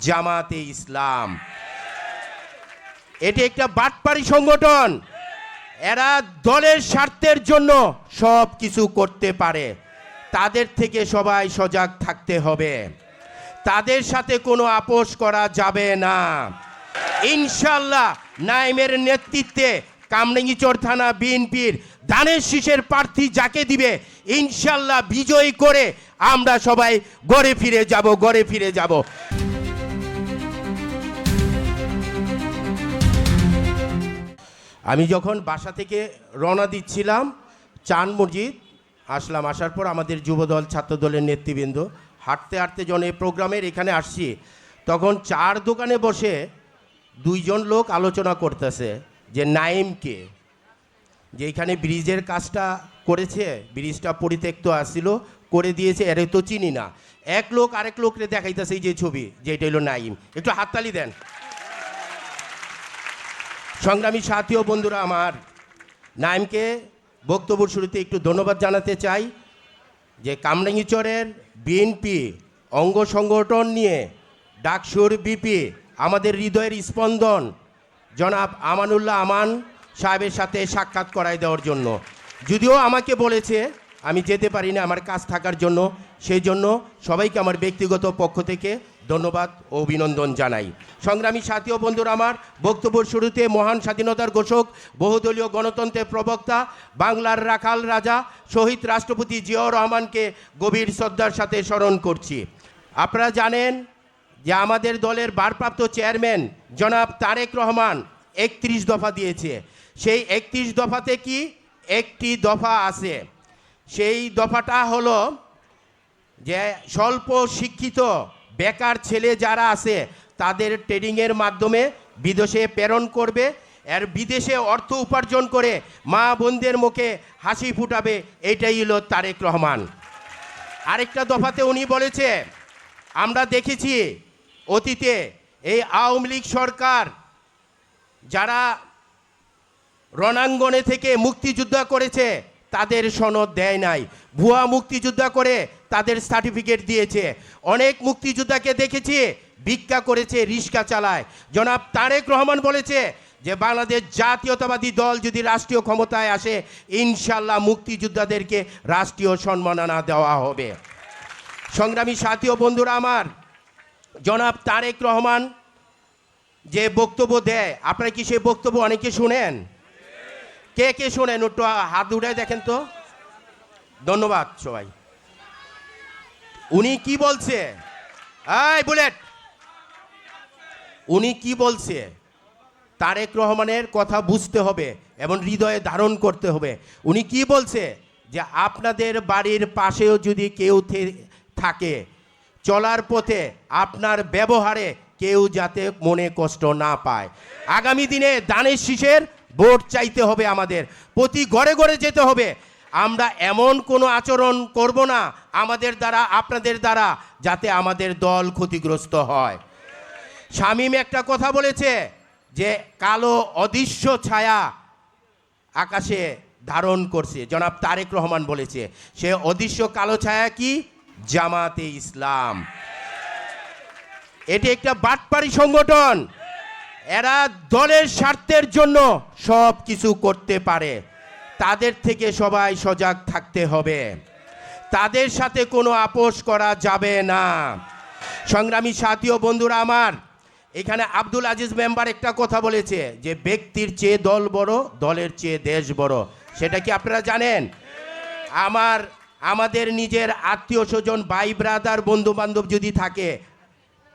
জামাতে ইসলাম। এটি একটা বাটপাড়ি সংগঠন। এরা দলের স্বার্থের জন্য সব কিছু করতে পারে। তাদের থেকে সবাই সজাগ থাকতে হবে। তাদের সাথে কোনো আপোষ করা যাবে না। ইনশাল্লাহ নাইমের নেতৃত্বে কামরাঙ্গিচর থানা বিএনপির ধানের শীষের প্রার্থী যাকে দিবে ইনশাল্লাহ বিজয়ী করে আমরা সবাই গড়ে ফিরে যাব, গড়ে ফিরে যাব। আমি যখন বাসা থেকে রওনা দিচ্ছিলাম চান মসজিদ, আসলাম, আসার পর আমাদের যুবদল, ছাত্রদলের নেতৃবৃন্দ হাঁটতে হাঁটতে যখন এই প্রোগ্রামের এখানে আসছি, তখন চার দোকানে বসে দুইজন লোক আলোচনা করতেছে যে নাইমকে যে এখানে ব্রিজের কাজটা করেছে, ব্রিজটা পরিত্যক্ত আসছিল করে দিয়েছে, এর তো চিনি না। এক লোক আরেক লোকরে দেখাইতেছে এই যে ছবি, যে এটা হলো নাইম। একটু হাততালি দেন। সংগ্রামী সাথী ও বন্ধুরা আমার, নাইমকে বক্তব্য শুরুতে একটু ধন্যবাদ জানাতে চাই যে কামরাঙ্গিচরের বিএনপি অঙ্গ সংগঠন নিয়ে ডাকসুর বিপি আমাদের হৃদয়ের স্পন্দন, জনাব আমানুল্লাহ আমান সাহেবের সাথে সাক্ষাৎ করাই দেওয়ার জন্য। যদিও আমাকে বলেছে আমি যেতে পারি না আমার কাজ থাকার জন্য। সেই জন্য সবাইকে আমার ব্যক্তিগত পক্ষ থেকে ধন্যবাদ ও অভিনন্দন জানাই। সংগ্রামী সাথী ও বন্ধুরা আমার বক্তব্য শুরুতে মহান স্বাধীনতার ঘোষক, বহুদলীয় গণতন্ত্রের প্রবক্তা, বাংলার রাখাল রাজা, শহীদ রাষ্ট্রপতি জিয়াউর রহমানকে গভীর শ্রদ্ধার সাথে স্মরণ করছি। আপনারা জানেন যে আমাদের দলের ভারপ্রাপ্ত চেয়ারম্যান জনাব তারেক রহমান একত্রিশ দফা দিয়েছে। সেই একত্রিশ দফাতে কি? একটি দফা আছে। সেই দফাটা হলো যে স্বল্প শিক্ষিত বেকার ছেলে যারা আছে, তাদের ট্রেডিংয়ের মাধ্যমে বিদেশে প্রেরণ করবে। আর বিদেশে অর্থ উপার্জন করে মা বোনদের মুখে হাসি ফুটাবে, এটাই হলো তারেক রহমান। আরেকটা দফাতে উনি বলেছে, আমরা দেখেছি অতীতে এই আওয়ামী লীগ সরকার যারা রণাঙ্গনে থেকে মুক্তিযুদ্ধ করেছে তাদের সনদ দেয় নাই। ভুয়া মুক্তিযোদ্ধা করে তাদের সার্টিফিকেট দিয়েছে। অনেক মুক্তিযোদ্ধাকে দেখেছি, ভিক্ষা করেছে, রিক্সা চালায়। জনাব তারেক রহমান বলেছে যে, বাংলাদেশ জাতীয়তাবাদী দল যদি রাষ্ট্রীয় ক্ষমতায় আসে ইনশাল্লাহ মুক্তিযোদ্ধাদেরকে রাষ্ট্রীয় সম্মাননা দেওয়া হবে। সংগ্রামী সাথী বন্ধুরা আমার, জনাব তারেক রহমান যে বক্তব্য দেয়, আপনারা কি সেই বক্তব্য অনেকে শুনেন? কে কে শোনেন, একটু হাত উঠে দেখেন তো। ধন্যবাদ সবাই। উনি কি বলছে? এই বুলেট! উনি কি বলছে? তারেক রহমানের কথা বুঝতে হবে, এবং হৃদয়ে ধারণ করতে হবে। উনি কি বলছে? যে আপনাদের বাড়ির পাশেও যদি কেউ থাকে, চলার পথে আপনার ব্যবহারে কেউ যাতে মনে কষ্ট না পায়। আগামী দিনে দানের শীষের ভোট চাইতে হবে আমাদের। প্রতি ঘরে ঘরে যেতে হবে। আমরা এমন কোনো আচরণ করব না আমাদের দ্বারা, আপনাদের দ্বারা, যাতে আমাদের দল ক্ষতিগ্রস্ত হয়। শামীম একটা কথা বলেছে যে, কালো অদৃশ্য ছায়া আকাশে ধারণ করছে। জনাব তারেক রহমান বলেছে, সে অদৃশ্য কালো ছায়া কি? জামাতে ইসলাম। এটি একটা বাটপাড়ি সংগঠন। এরা দলের স্বার্থের জন্য সব কিছু করতে পারে। তাদের থেকে সবাই সজাগ থাকতে হবে। তাদের সাথে কোনো আপোষ করা যাবে না। সংগ্রামী সাথী ও বন্ধুরা আমার, এখানে আব্দুল আজিজ মেম্বার একটা কথা বলেছে যে, ব্যক্তির চেয়ে দল বড়, দলের চেয়ে দেশ বড়। সেটা কি আপনারা জানেন? আমার, আমাদের নিজের আত্মীয় স্বজন, ভাই ব্রাদার বন্ধু বান্ধব যদি থাকে,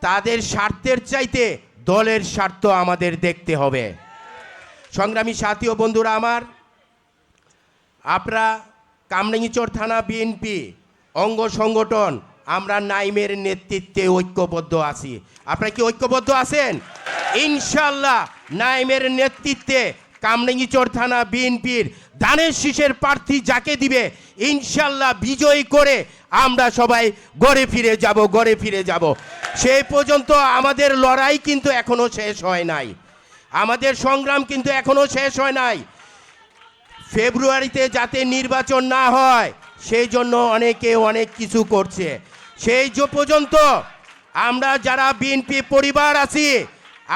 তাদের স্বার্থের চাইতে দলের স্বার্থ আমাদের দেখতে হবে। সংগ্রামী সাথী ও বন্ধুরা আমার, আপনারা কামরাঙ্গিচর থানা বিএনপি অঙ্গ সংগঠন, আমরা নাইমের নেতৃত্বে ঐক্যবদ্ধ আছি। আপনারা কি ঐক্যবদ্ধ আছেন? ইনশাল্লাহ নাইমের নেতৃত্বে কামরাঙ্গিচর থানা বিএনপির ধানের শীষের প্রার্থী যাকে দিবে, ইনশাল্লাহ বিজয়ী করে আমরা সবাই গড়ে ফিরে যাব, গড়ে ফিরে যাব। সেই পর্যন্ত আমাদের লড়াই কিন্তু এখনও শেষ হয় নাই। আমাদের সংগ্রাম কিন্তু এখনও শেষ হয় নাই। ফেব্রুয়ারিতে যাতে নির্বাচন না হয়, সেই জন্য অনেকে অনেক কিছু করছে। সেই যে পর্যন্ত আমরা যারা বিএনপি পরিবার আছি,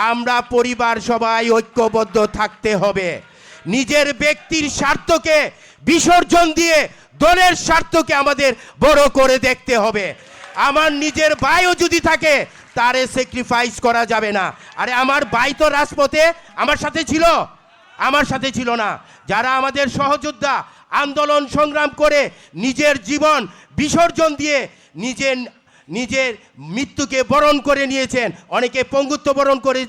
আমরা পরিবার সবাই ঐক্যবদ্ধ থাকতে হবে। নিজের ব্যক্তির স্বার্থকে বিসর্জন দিয়ে দলের স্বার্থকে আমাদের বড় করে দেখতে হবে। আমার নিজের ভাইও যদি থাকে, তারে স্যাক্রিফাইস করা যাবে না। আরে আমার ভাই তো রাজপথে, আমার সাথে ছিল? আমার সাথে ছিল না। যারা আমাদের সহযোদ্ধা, আন্দোলন সংগ্রাম করে নিজের জীবন বিসর্জন দিয়ে নিজের নিজের মৃত্যুকে বরণ করে নিয়েছেন, অনেকে পঙ্গুত্ব বরণ করে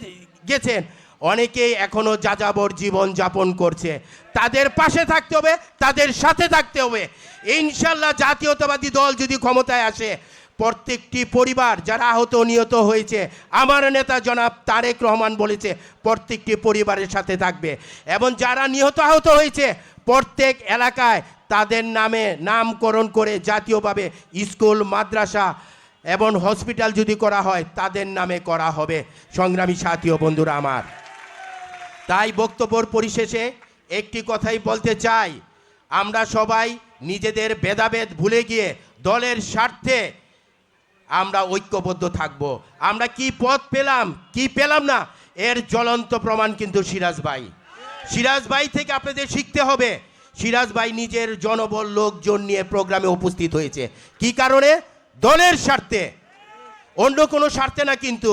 গেছেন অনেকেই এখনও যাযাবর জীবন যাপন করছে। তাদের পাশে থাকতে হবে, তাদের সাথে থাকতে হবে। ইনশাল্লাহ জাতীয়তাবাদী দল যদি ক্ষমতায় আসে, প্রত্যেকটি পরিবার যারা আহত নিহত হয়েছে, আমার নেতা জনাব তারেক রহমান বলেছে, প্রত্যেকটি পরিবারের সাথে থাকবে। এবং যারা নিহত আহত হয়েছে, প্রত্যেক এলাকায় তাদের নামে নামকরণ করে জাতীয়ভাবে স্কুল, মাদ্রাসা এবং হসপিটাল যদি করা হয়, তাদের নামে করা হবে। সংগ্রামী সাথী ও বন্ধুরা আমার। তাই বক্তব্যর পরিশেষে একটি কথাই বলতে চাই। আমরা সবাই নিজেদের ভেদাভেদ ভুলে গিয়ে দলের স্বার্থে আমরা ঐক্যবদ্ধ থাকব। আমরা কি পথ পেলাম, কি পেলাম না, এর জ্বলন্ত প্রমাণ কিন্তু সিরাজ ভাই। সিরাজ ভাই থেকে আপনাদের শিখতে হবে, সিরাজ ভাই নিজের জনবল, লোকজন নিয়ে প্রোগ্রামে উপস্থিত হয়েছে। কি কারণে? দলের স্বার্থে। অন্য কোনো স্বার্থে না কিন্তু